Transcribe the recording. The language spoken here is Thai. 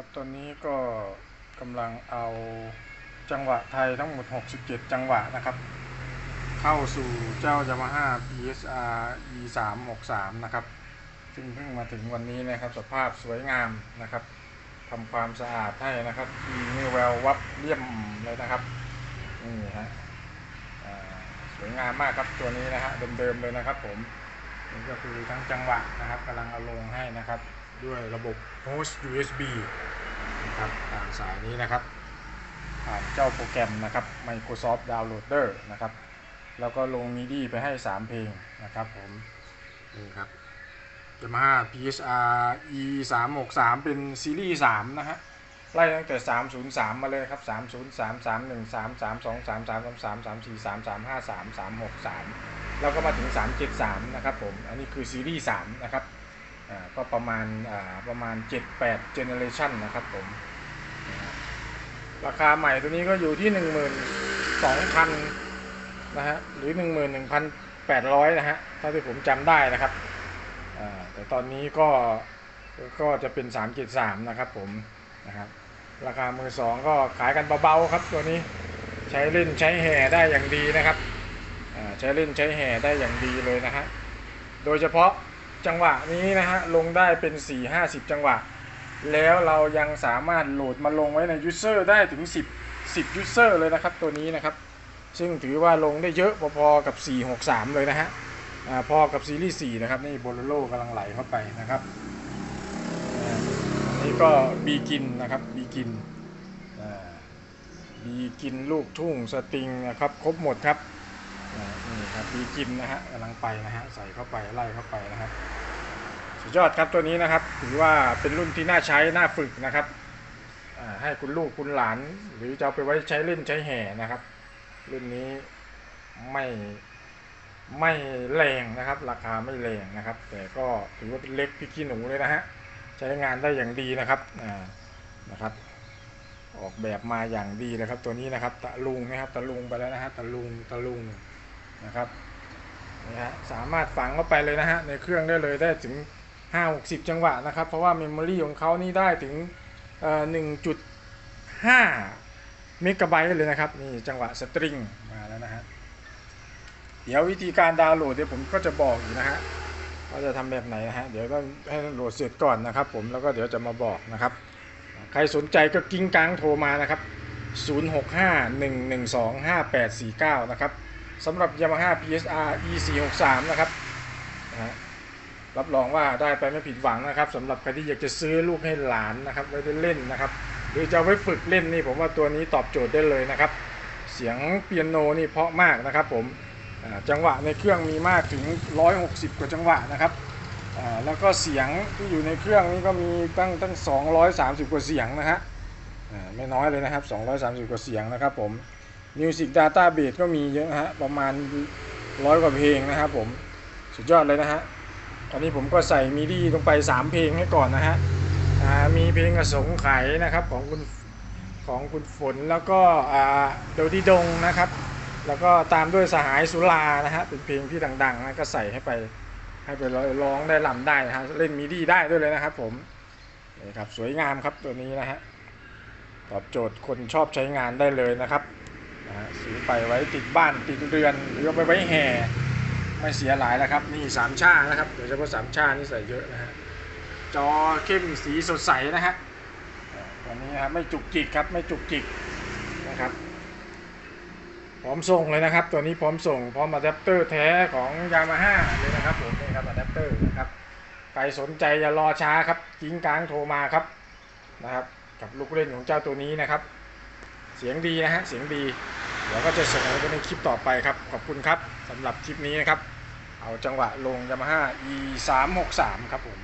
ครับตอนนี้ก็กำลังเอาจังหวะไทยทั้งหมด 67 จังหวะนะครับ เข้าสู่เจ้า Yamaha PSR E 3 6 3 นะครับ ซึ่งเพิ่งมาถึงวันนี้นะครับ สภาพสวยงามนะครับทำความสะอาดให้นะครับมีนี่แวววับเลี่ยมเลยนะครับนี่ฮะสวยงามมากครับตัวนี้นะฮะเดิมๆเลยนะครับผมนี่ก็คือทั้งจังหวะนะครับกำลังเอาลงให้นะครับ ด้วยระบบ host USB นะครับผ่านสายนี้นะครับ ผ่านเจ้าโปรแกรมนะครับ Microsoft Downloader นะครับ แล้วก็ลง MIDI ไปให้ 3 เพลงนะครับผมนี่ครับ Yamaha PSR E 3 6 3เป็นซีรีส์3นะฮะไล่ตั้งแต่ 303 มาเลยครับ 303 313 32 33 33 34 33 53 363 แล้วก็มาถึง 373 นะครับผม อันนี้คือซีรีส์ 3 นะครับอ่า ก็ประมาณประมาณ 7-8 generation นะครับผม ราคาใหม่ตัวนี้ก็อยู่ที่ 12,000 นะฮะ หรือ 11,800 นะฮะเท่าที่ผมจำได้นะครับ แต่ตอนนี้ก็ก็จะเป็น 3.3 นะครับผมนะครับราคามือสองก็ขายกันเบาๆครับตัวนี้ใช้เล่นใช้แห่ได้อย่างดีนะครับใช้เล่นใช้แห่ได้อย่างดีเลยนะฮะโดยเฉพาะ จังหวะนี้นะฮะลงได้เป็น 4 50 จังหวะ แล้วเรายังสามารถโหลดมาลงไว้ในยูเซอร์ได้ถึง 10 10ยูเซอร์เลยนะครับตัวนี้นะครับ ซึ่งถือว่าลงได้เยอะพอๆกับ 463 เลยนะฮะพอกับซีรีส์4นะครับนี่โบโลโลกำลังไหลเข้าไปนะครับอันนี้ก็บีกินนะครับบีกินบีกินลูกทุ่งสตริงนะครับ ครบหมดครับ นี่ครับบีกินนะฮะกำลังไปนะฮะใส่เข้าไปไล่เข้าไปนะครับ สุดยอดครับตัวนี้นะครับ ถือว่าเป็นรุ่นที่น่าใช้น่าฝึกนะครับให้คุณลูกคุณหลาน หรือจะเอาไปไว้ใช้เล่นใช้แห่นะครับ รุ่นนี้ไม่ไม่แรงนะครับ ราคาไม่แรงนะครับ แต่ก็ถือว่าเป็นเล็กพี่ขี้หนูเลยนะฮะใช้งานได้อย่างดีนะครับอ่านะครับ ออกแบบมาอย่างดีเลยครับ ตัวนี้นะครับ ตะลุงนะครับ ตะลุงไปแล้วนะฮะตะลุงตะลุง นะครับนี่ฮะสามารถฝังเข้าไปเลยนะฮะในเครื่องได้เลยได้ถึง 5 60 จังหวะนะครับ เพราะว่าเมมโมรีของเขานี่ได้ถึงเอ่อ1.5เมกะไบต์เลยนะครับนี่จังหวะสตริงมาแล้วนะฮะเดี๋ยววิธีการดาวน์โหลดเดี๋ยวผมก็จะบอกอยู่นะฮะว่าจะทำแบบไหนนะฮะเดี๋ยวต้องให้โหลดเสร็จก่อนนะครับ ผมแล้วก็เดี๋ยวจะมาบอกนะครับ ใครสนใจก็กิ้งกังโทรมานะครับ 0651125849 นะครับ สำหรับ Yamaha PSR E463 นะครับรับรองว่าได้ไปไม่ผิดหวังนะครับสำหรับใครที่อยากจะซื้อลูกให้หลานนะครับไว้เล่นนะครับ หรือจะไว้ฝึกเล่นนี่ผมว่าตัวนี้ตอบโจทย์ได้เลยนะครับ เสียงเปียโนนี่เพาะมากนะครับ ผมจังหวะในเครื่องมีมากถึง 160 กว่าจังหวะนะครับแล้วก็เสียงที่อยู่ในเครื่องนี้ก็มีตั้งตั้ง 230 กว่าเสียงนะฮะไม่น้อยเลยนะครับ 230 กว่าเสียงนะครับผม Music Database ก็มีเยอะนะฮะประมาณร้อยกว่าเพลงนะครับผมสุดยอดเลยนะฮะตอนนี้ผมก็ใส่มิดีลงไป 3 เพลงให้ก่อนนะฮะมีเพลงอสงไขยนะครับของคุณของคุณฝนแล้วก็อ่าโดดีดงนะครับ แล้วก็ตามด้วยสหายสุรานะฮะเป็นเพลงที่ดังๆนะก็ใส่ให้ไปให้ไปร้องได้ลำได้นะฮะเล่นมิดีได้ด้วยเลยนะครับผมนี่ครับสวยงามครับตัวนี้นะฮะตอบโจทย์คนชอบใช้งานได้เลยนะครับ นะฮะซื้อไปไว้ติดบ้านติดเรือนหรือเอาไปไว้แห่ไม่เสียหลายแล้วครับนี่สามชานะครับโดยเฉพาะสามชานี่ใส่เยอะนะฮะจอเข้มสีสดใสนะฮะอ่าตัวนี้ครับไม่จุกจิกครับไม่จุกจิกนะครับพร้อมส่งเลยนะครับ ตัวนี้พร้อมส่งพร้อมอะแดปเตอร์แท้ของยามาฮ่าเลยนะครับผมนี่ครับอะแดปเตอร์นะครับใครสนใจอย่ารอช้าครับกิ้งกลางโทรมาครับนะครับ กับลูกเล่นของเจ้าตัวนี้นะครับ เสียงดีนะฮะเสียงดี เดี๋ยวก็จะเสนอไปในคลิปต่อไปครับ ขอบคุณครับสำหรับคลิปนี้นะครับ เอาจังหวะลงยามาฮ่า e 3 6 3ครับผม